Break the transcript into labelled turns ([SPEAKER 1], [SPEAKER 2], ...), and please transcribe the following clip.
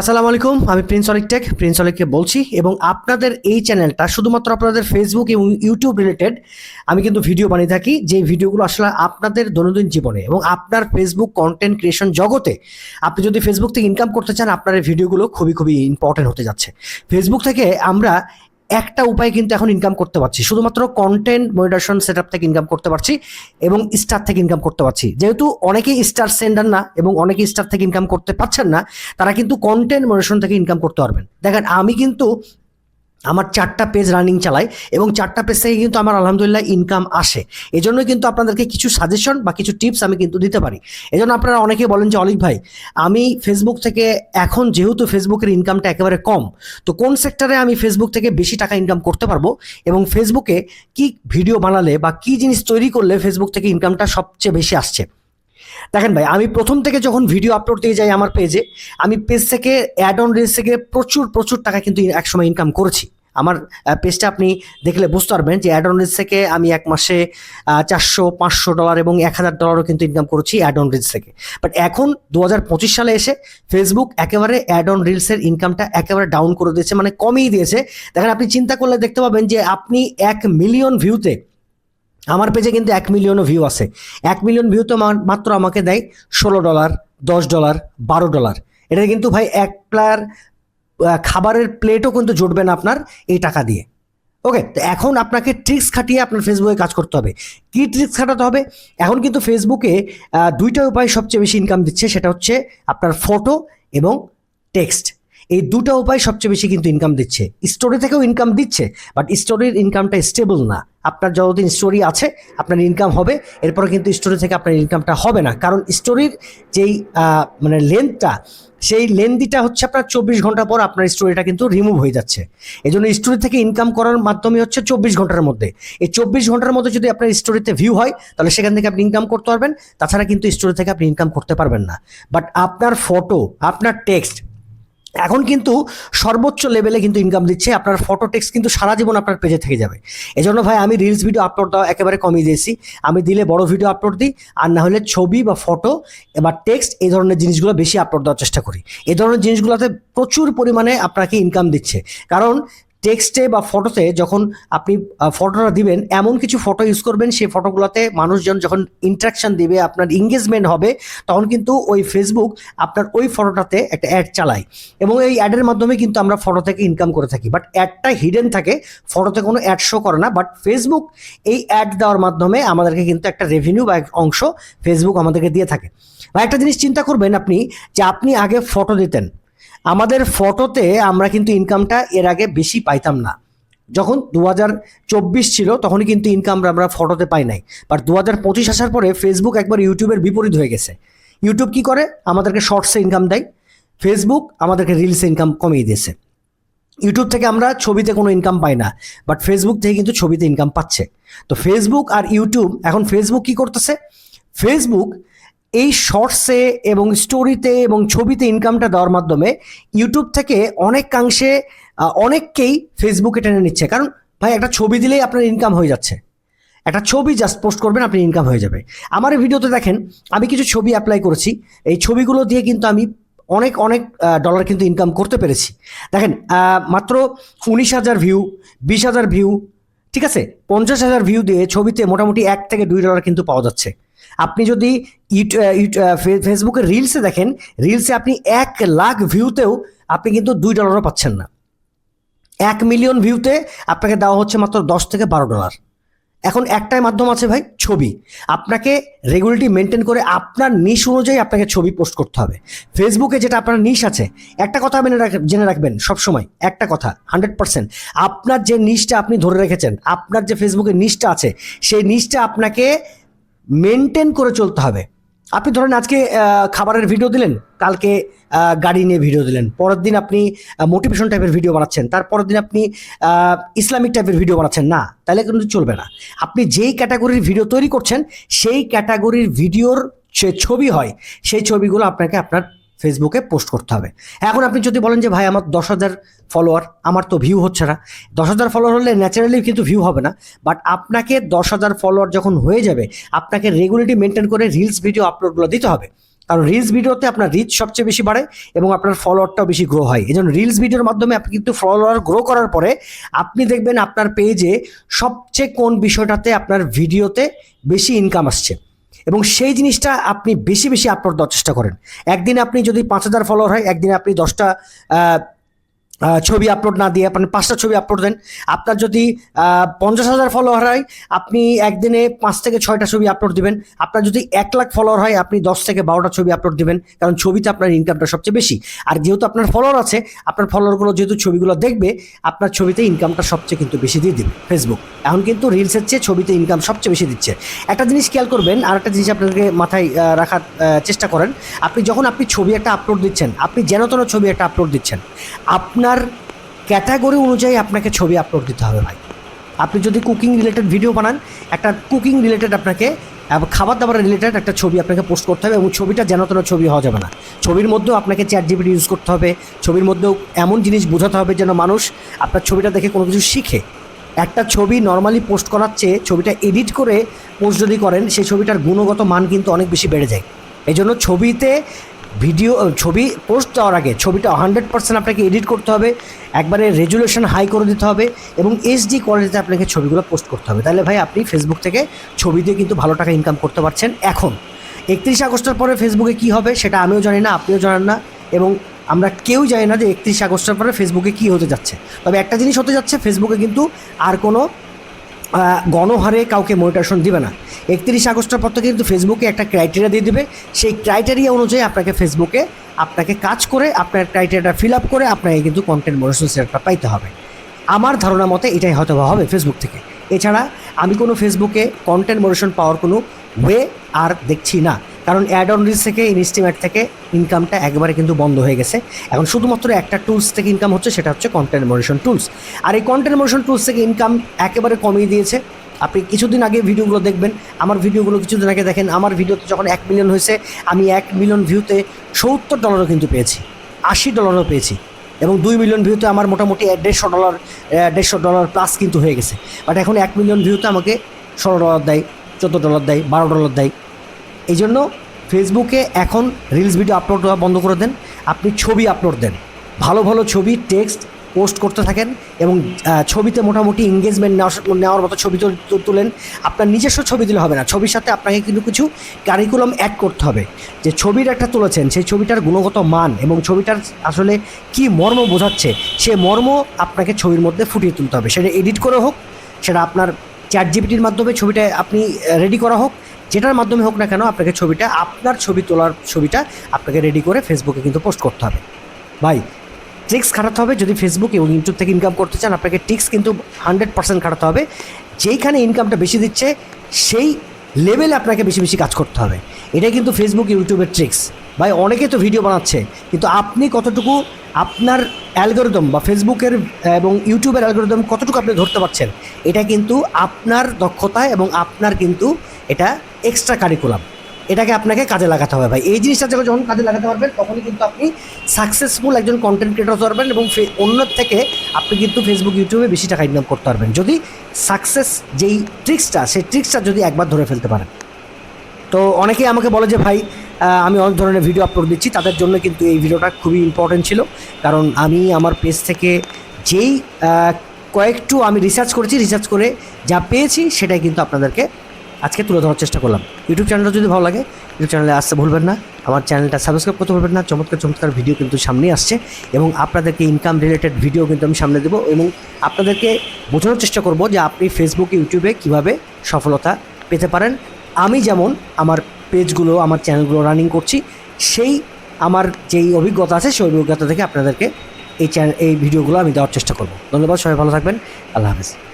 [SPEAKER 1] আসসালামু আলাইকুম, আমি প্রিন্স অলিক টেক, প্রিন্স অলিককে বলছি এবং আপনাদের এই চ্যানেলটা শুধুমাত্র আপনাদের ফেসবুক এবং ইউটিউব রিলেটেড আমি কিন্তু ভিডিও বানিয়ে থাকি, যে ভিডিওগুলো আসলে আপনাদের দৈনন্দিন জীবনে এবং আপনার ফেসবুক কন্টেন্ট ক্রিয়েশন জগতে আপনি যদি ফেসবুক থেকে ইনকাম করতে চান, আপনার এই ভিডিওগুলো খুবই খুবই ইম্পর্টেন্ট হতে যাচ্ছে। ফেসবুক থেকে আমরা একটা উপায় কিন্তু এখন ইনকাম করতে পারছি। শুধুমাত্র কন্টেন্ট মনিটেশন সেট থেকে ইনকাম করতে পারছি এবং স্টার থেকে ইনকাম করতে পারছি। যেহেতু অনেকেই স্টার সেন্ডার না এবং অনেকেই স্টার থেকে ইনকাম করতে পারছেন না, তারা কিন্তু কন্টেন্ট মনিটেশন থেকে ইনকাম করতে পারবেন। দেখেন, আমি কিন্তু আমার চারটা পেজ রানিং চালাই এবং চারটা পেজ থেকে কিন্তু আমার আলহামদুলিল্লাহ ইনকাম আসে। এজন্য কিন্তু আপনাদেরকে কিছু সাজেশন বা কিছু টিপস আমি কিন্তু দিতে পারি। এজন্য আপনারা অনেকে বলেন যে, অলিক ভাই, আমি ফেসবুক থেকে এখন যেহেতু ফেসবুকের ইনকামটা একেবারে কম, তো কোন সেক্টরে আমি ফেসবুক থেকে বেশি টাকা ইনকাম করতে পারব? এবং ফেসবুকে কি ভিডিও বানালে বা কি জিনিস তৈরি করলে ফেসবুক থেকে ইনকামটা সবচেয়ে বেশি আসছে? দেখেন ভাই, আমি প্রথম থেকে যখন ভিডিও আপলোড দিয়ে যাই আমার পেজে আমি পেজ থেকে অ্যাড অন রিলস থেকে প্রচুর প্রচুর টাকা কিন্তু একসময় ইনকাম করেছি। আমার পেজটা আপনি দেখলে বুঝতে পারবেন যে অ্যাড অন রিলস থেকে আমি এক মাসে চারশো, পাঁচশো ডলার এবং এক হাজার ডলারও কিন্তু ইনকাম করেছি অ্যাড অন রিলস থেকে। বাট এখন দু হাজার পঁচিশ সালে এসে ফেসবুক একেবারে অ্যাড অন রিলসের ইনকামটা একেবারে ডাউন করে দিয়েছে মানে কমিয়ে দিয়েছে। দেখেন, আপনি চিন্তা করলে দেখতে পাবেন যে আপনি এক মিলিয়ন ভিউতে আমার পেজে কিন্তু এক মিলিয়নও ভিউ আছে। এক মিলিয়ন ভিউ তো মাত্র আমাকে দেয় ষোলো ডলার দশ ডলার বারো ডলার এটা কিন্তু ভাই এক প্লেয়ার খাবারের প্লেটও কিন্তু জুটবে না আপনার এই টাকা দিয়ে। ওকে তো এখন আপনাকে ট্রিক্স খাটিয়ে আপনার ফেসবুকে কাজ করতে হবে। কি ট্রিক্স খাটাতে হবে? এখন কিন্তু ফেসবুকে দুইটা উপায় সবচেয়ে বেশি ইনকাম দিচ্ছে, সেটা হচ্ছে আপনার ফটো এবং টেক্সট এই দুটো উপায় সবচেয়ে বেশি কিন্তু ইনকাম দিচ্ছে। স্টোরি থেকেও ইনকাম দিচ্ছে বাট স্টোরির ইনকামটা স্টেবল না। আপনার যতদিন স্টোরি আছে, আপনার ইনকাম হবে, এরপরে কিন্তু স্টোরি থেকে আপনার ইনকামটা হবে না। কারণ স্টোরির যেই মানে লেন্থটা সেই লেন্দিটা হচ্ছে আপনার চব্বিশ ঘণ্টা পর আপনার স্টোরিটা কিন্তু রিমুভ হয়ে যাচ্ছে। এই জন্য স্টোরি থেকে ইনকাম করার মাধ্যমে হচ্ছে চব্বিশ ঘণ্টার মধ্যে। এই চব্বিশ ঘণ্টার মধ্যে যদি আপনার স্টোরিতে ভিউ হয়, তাহলে সেখান থেকে আপনি ইনকাম করতে পারবেন। তাছাড়া কিন্তু স্টোরি থেকে আপনি ইনকাম করতে পারবেন না। বাট আপনার ফটো আপনার টেক্সট এখন কিন্তু সর্বোচ্চ লেভেলে কিন্তু ইনকাম দিচ্ছে। আপনার ফটো টেক্সট কিন্তু সারা জীবন আপনার পেজে থেকে যাবে। এজন্য ভাই, আমি রিলস ভিডিও আপলোড দেওয়া একেবারে কমিয়ে দিয়েছি। আমি দিলে বড় ভিডিও আপলোড দিই, আর না হলে ছবি বা ফটো বা টেক্সট এই ধরনের জিনিসগুলো বেশি আপলোড দেওয়ার চেষ্টা করি। এই ধরনের জিনিসগুলোতে প্রচুর পরিমাণে আপনাকে ইনকাম দিচ্ছে। কারণ টেক্সটে বা ফটোতে যখন আপনি ফটোটা দিবেন, এমন কিছু ফটো ইউজ করবেন, সেই ফটোগুলোতে মানুষজন যখন ইন্টারাকশন দিবে, আপনার এঙ্গেজমেন্ট হবে, তখন কিন্তু ওই ফেসবুক আপনার ওই ফটোটাতে একটা অ্যাড চালায়। এবং এই অ্যাডের মাধ্যমে কিন্তু আমরা ফটো থেকে ইনকাম করে থাকি। বাট অ্যাডটা হিডেন থাকে ফটোতে কোনো অ্যাড শো করে না বাট ফেসবুক এই অ্যাড দেওয়ার মাধ্যমে আমাদেরকে কিন্তু একটা রেভিনিউ বা অংশ ফেসবুক আমাদেরকে দিয়ে থাকে। বা একটা জিনিস চিন্তা করবেন আপনি যে আপনি আগে ফটো দিতেন। আমাদের ফটোতে আমরা কিন্তু ইনকামটা এর আগে বেশি পাইতাম না। যখন দু ছিল, তখনই কিন্তু ইনকাম আমরা ফটোতে পাই নাই। বাট দু হাজার পঁচিশ আসার পরে ফেসবুক একবার ইউটিউবের বিপরীত হয়ে গেছে। ইউটিউব কি করে? আমাদেরকে শর্টসে ইনকাম দেয়। ফেসবুক আমাদেরকে রিলসে ইনকাম কমিয়ে দিয়েছে। ইউটিউব থেকে আমরা ছবিতে কোনো ইনকাম পাই না বাট ফেসবুক থেকে কিন্তু ছবিতে ইনকাম পাচ্ছে। তো ফেসবুক আর ইউটিউব এখন ফেসবুক কি করতেছে? ফেসবুক এই শর্টসে এবং স্টোরিতে এবং ছবিতে ইনকামটা দেওয়ার মাধ্যমে ইউটিউব থেকে অনেকাংশে অনেককেই ফেসবুকে টেনে নিচ্ছে। কারণ, ভাই, একটা ছবি দিলেই আপনার ইনকাম হয়ে যাচ্ছে। একটা ছবি জাস্ট পোস্ট করবেন, আপনি ইনকাম হয়ে যাবে। আমার ভিডিওতে দেখেন, আমি কিছু ছবি অ্যাপ্লাই করেছি। এই ছবিগুলো দিয়ে কিন্তু আমি অনেক অনেক ডলার কিন্তু ইনকাম করতে পেরেছি। দেখেন মাত্র উনিশ হাজার ভিউ বিশ হাজার ভিউ ঠিক আছে? পঞ্চাশ হাজার ভিউ দিয়ে ছবিতে মোটামুটি এক থেকে দুই ডলার কিন্তু পাওয়া যাচ্ছে। আপনি যদি ইউট- আহ, ফে- ফেসবুকের রিলসে দেখেন রিলসে আপনি এক লাখ ভিউতেও আপনি কিন্তু দুই ডলারও পাচ্ছেন না। এক মিলিয়ন ভিউতে আপনাকে দেওয়া হচ্ছে মাত্র দশ থেকে বারো ডলার এখন একটাই মাধ্যম আছে ভাই, ছবি। আপনাকে রেগুলারিটি মেনটেন করে আপনার নিশ অনুযায়ী আপনাকে ছবি পোস্ট করতে হবে। ফেসবুকে যেটা আপনার নিশ আছে, একটা কথা মেনে রাখ জেনে রাখবেন সবসময়, একটা কথা হান্ড্রেড পার্সেন্ট আপনার যে নিশটা আপনি ধরে রেখেছেন, আপনার যে ফেসবুকে নিশটা আছে, সেই নিশটা আপনাকে মেনটেন করে চলতে হবে। আপনি ধরেন আজকে খাবারের ভিডিও দিলেন, কালকে গাড়ি নিয়ে ভিডিও দিলেন, পরের দিন আপনি মোটিভেশন টাইপের ভিডিও বানাচ্ছেন, তারপরের দিন আপনি ইসলামিক টাইপের ভিডিও বানাচ্ছেন, না, তাহলে কিন্তু চলবে না। আপনি যেই ক্যাটাগরির ভিডিও তৈরি করছেন, সেই ক্যাটাগরির ভিডিওর যে ছবি হয়, সেই ছবিগুলো আপনাকে আপনার ফেসবুকে পোস্ট করতে হবে। এখন আপনি যদি বলেন যে, ভাই, আমার দশ হাজার ফলোয়ার আমার তো ভিউ হচ্ছে না। দশ হাজার ফলোয়ার হলে ন্যাচারালি কিন্তু ভিউ হবে না। বাট আপনাকে দশ হাজার ফলোয়ার যখন হয়ে যাবে, আপনাকে রেগুলারিটি মেনটেন করে রিলস ভিডিও আপলোডগুলো দিতে হবে। কারণ রিলস ভিডিওতে আপনার রিচ সবচেয়ে বেশি বাড়ে এবং আপনার ফলোয়ারটাও বেশি গ্রো হয়। এই জন্য রিলস ভিডিওর মাধ্যমে আপনি কিন্তু ফলোয়ার গ্রো করার পরে আপনি দেখবেন আপনার পেজে সবচেয়ে কোন বিষয়টাতে আপনার ভিডিওতে বেশি ইনকাম আসছে। এবং সেই জিনিসটা আপনি বেশি বেশি আপলোড দেওয়ার চেষ্টা করেন। একদিন আপনি যদি পাঁচ হাজার ফলোয়ার হয়, একদিন আপনি দশটা ছবি আপলোড না দিয়ে আপনি পাঁচটা ছবি আপলোড দেন। আপনার যদি পঞ্চাশ হাজার ফলোয়ার হয়, আপনি একদিনে পাঁচ থেকে ছয়টা ছবি আপলোড দিবেন। আপনার যদি এক লাখ ফলোয়ার হয়, আপনি দশ থেকে বারোটা ছবি আপলোড দিবেন, কারণ ছবিতে আপনার ইনকামটা সবচেয়ে বেশি। আর যেহেতু আপনার ফলোয়ার আছে, আপনার ফলোয়ারগুলো যেহেতু ছবিগুলো দেখবে, আপনার ছবিতে ইনকামটা সবচেয়ে কিন্তু বেশি দিয়ে দিবে ফেসবুক এখন কিন্তু রিলসের চেয়ে ছবিতে ইনকাম সবচেয়ে বেশি দিচ্ছে। একটা জিনিস খেয়াল করবেন আর একটা জিনিস আপনাদেরকে মাথায় রাখার চেষ্টা করেন। আপনি যখন আপনি ছবি একটা আপলোড দিচ্ছেন, আপনি যেন তেন ছবি একটা আপলোড দিচ্ছেন, আপনার ক্যাটাগরি অনুযায়ী আপনাকে ছবি আপলোড দিতে হবে ভাই। আপনি যদি কুকিং রিলেটেড ভিডিও বানান, একটা কুকিং রিলেটেড আপনাকে খাবার দাবার রিলেটেড একটা ছবি আপনাকে পোস্ট করতে হবে এবং ছবিটা যেন তেন ছবি হওয়া যাবে না। ছবির মধ্যেও আপনাকে চ্যাট জিপিটি ইউজ করতে হবে, ছবির মধ্যেও এমন জিনিস বোঝাতে হবে যেন মানুষ আপনার ছবিটা দেখে কোনো কিছু শিখে। একটা ছবি নর্মালি পোস্ট করার চেয়ে ছবিটা এডিট করে পোস্ট যদি করেন, সেই ছবিটার গুণগত মান কিন্তু অনেক বেশি বেড়ে যায়। এই জন্য ছবিতে ভিডিও ছবি পোস্ট দেওয়ার আগে, ছবিটা হান্ড্রেড পার্সেন্ট আপনাকে এডিট করতে হবে, একবারে রেজুলেশন হাই করে দিতে হবে এবং এইচডি কোয়ালিটিতে আপনাকে ছবিগুলো পোস্ট করতে হবে। তাহলে ভাই, আপনি ফেসবুক থেকে ছবি দিয়ে কিন্তু ভালো টাকা ইনকাম করতে পারছেন এখন। একত্রিশ আগস্টের পরে ফেসবুকে কী হবে সেটা আমিও জানি না, আপনিও জানেন না এবং আমরা কেউ জানি না যে একত্রিশ আগস্টের পরে ফেসবুকে কী হতে যাচ্ছে। তবে একটা জিনিস হতে যাচ্ছে ফেসবুকে কিন্তু আর কোনো গণহারে কাউকে মনিটেশন দিবে না। একত্রিশ আগস্টের পর থেকে কিন্তু ফেসবুকে একটা ক্রাইটেরিয়া দিয়ে দেবে। সেই ক্রাইটেরিয়া অনুযায়ী আপনাকে ফেসবুকে আপনাকে কাজ করে, আপনার ক্রাইটেরিয়াটা ফিল আপ করে আপনাকে কিন্তু কন্টেন্ট মনিটেশন সেটটা পাইতে হবে। আমার ধারণা মতে এটাই হয়তো হবে ফেসবুক থেকে। এছাড়া আমি কোনো ফেসবুকে কন্টেন্ট মনিটেশন পাওয়ার কোনো ওয়ে আর দেখছি না। কারণ অ্যাড অন রিচ থেকে ইনস্টিমেট থেকে ইনকামটা একবারে কিন্তু বন্ধ হয়ে গেছে। এখন শুধুমাত্র একটা টুলস থেকে ইনকাম হচ্ছে, সেটা হচ্ছে কন্টেন্ট মনিটেশন টুলস আর এই কন্টেন্ট মনিটেশন টুলস থেকে ইনকাম একেবারে কমিয়ে দিয়েছে। আপনি কিছুদিন আগে ভিডিওগুলো দেখবেন, আমার ভিডিওগুলো কিছুদিন আগে দেখেন, আমার ভিডিওতে যখন এক মিলিয়ন হয়েছে, আমি এক মিলিয়ন ভিউতে সত্তর ডলারও কিন্তু পেয়েছি, আশি ডলারও পেয়েছি এবং দুই মিলিয়ন ভিউতে আমার মোটামুটি দেড়শো ডলার দেড়শো ডলার প্লাস কিন্তু হয়ে গেছে। বাট এখন এক মিলিয়ন ভিউতে আমাকে ষোলো ডলার দেয়, চোদ্দ ডলার দেয়, বারো ডলার দেয়। এই জন্য ফেসবুকে এখন রিলস ভিডিও আপলোড দেওয়া বন্ধ করে দেন, আপনি ছবি আপলোড দেন। ভালো ভালো ছবি টেক্সট পোস্ট করতে থাকেন এবং ছবিতে মোটামুটি এঙ্গেজমেন্ট নেওয়ার নেওয়ার মতো ছবি তুলেন। আপনার নিজস্ব ছবি দিলে হবে না। ছবির সাথে আপনাকে কিন্তু কিছু কারিকুলাম অ্যাড করতে হবে। যে ছবির একটা তুলেছেন, সেই ছবিটার গুণগত মান এবং ছবিটার আসলে কি মর্ম বোঝাচ্ছে, সে মর্ম আপনাকে ছবির মধ্যে ফুটিয়ে তুলতে হবে। সেটা এডিট করে হোক, সেটা আপনার চ্যাট জিপিটির মাধ্যমে ছবিটা আপনি রেডি করা হোক, যেটার মাধ্যমে হোক না কেন আপনাকে ছবিটা, আপনার ছবি তোলার ছবিটা আপনাকে রেডি করে ফেসবুকে কিন্তু পোস্ট করতে হবে। ভাই ট্রিক্স খাটাতে হবে। যদি ফেসবুক এবং ইউটিউব থেকে ইনকাম করতে চান, আপনাকে ট্রিক্স কিন্তু হান্ড্রেড পার্সেন্ট খাটাতে হবে। যেইখানে ইনকামটা বেশি দিচ্ছে, সেই লেভেলে আপনাকে বেশি বেশি কাজ করতে হবে। এটাই কিন্তু ফেসবুক ইউটিউবের ট্রিক্স ভাই, অনেকে তো ভিডিও বানাচ্ছে, কিন্তু আপনি কতটুকু আপনার অ্যালগোরিদম বা ফেসবুকের এবং ইউটিউবের অ্যালগোরিদম কতটুকু আপনি ধরতে পারছেন, এটা কিন্তু আপনার দক্ষতা এবং আপনার কিন্তু এটা এক্সট্রা কারিকুলাম এটাকে আপনাকে কাজে লাগাতে হবে ভাই। এই জিনিসটা যখন কাজে লাগাতে পারবেন, তখনই কিন্তু আপনি সাকসেসফুল একজন কন্টেন্ট ক্রিয়েটর হতে পারবেন এবং অন্যের থেকে আপনি কিন্তু ফেসবুক ইউটিউবে বেশি টাকা ইনকাম করতে পারবেন। যদি সাকসেস যেই ট্রিক্সটা সেই ট্রিক্সটা যদি একবার ধরে ফেলতে পারেন। তো অনেকেই আমাকে বলে যে, ভাই আমি অনেক ধরনের ভিডিও আপলোড দিচ্ছি। তাদের জন্য কিন্তু এই ভিডিওটা খুবই ইম্পর্টেন্ট ছিল। কারণ আমি আমার পেজ থেকে যেই কয়েকটু আমি রিসার্চ করেছি রিসার্চ করে যা পেয়েছি সেটাই কিন্তু আপনাদেরকে আজকে তুলে ধরার চেষ্টা করলাম। ইউটিউব চ্যানেলটা যদি ভালো লাগে ইউটিউব চ্যানেলে আসতে ভুলবেন না। আমার চ্যানেলটা সাবস্ক্রাইব করতে ভুলবেন না। চমৎকার চমৎকার ভিডিও কিন্তু সামনেই আসছে এবং আপনাদেরকে ইনকাম রিলেটেড ভিডিও কিন্তু আমি সামনে দেবো এবং আপনাদেরকে বোঝানোর চেষ্টা করব যে আপনি ফেসবুক ইউটিউবে কীভাবে সফলতা পেতে পারেন। আমি যেমন আমার পেজগুলো আমার চ্যানেলগুলো রানিং করছি, সেই আমার যেই অভিজ্ঞতা আছে, সেই অভিজ্ঞতা থেকে আপনাদেরকে এই চ্যানেল এই ভিডিওগুলো আমি দেওয়ার চেষ্টা করব। ধন্যবাদ, সবাই ভালো থাকবেন। আল্লাহ হাফেজ।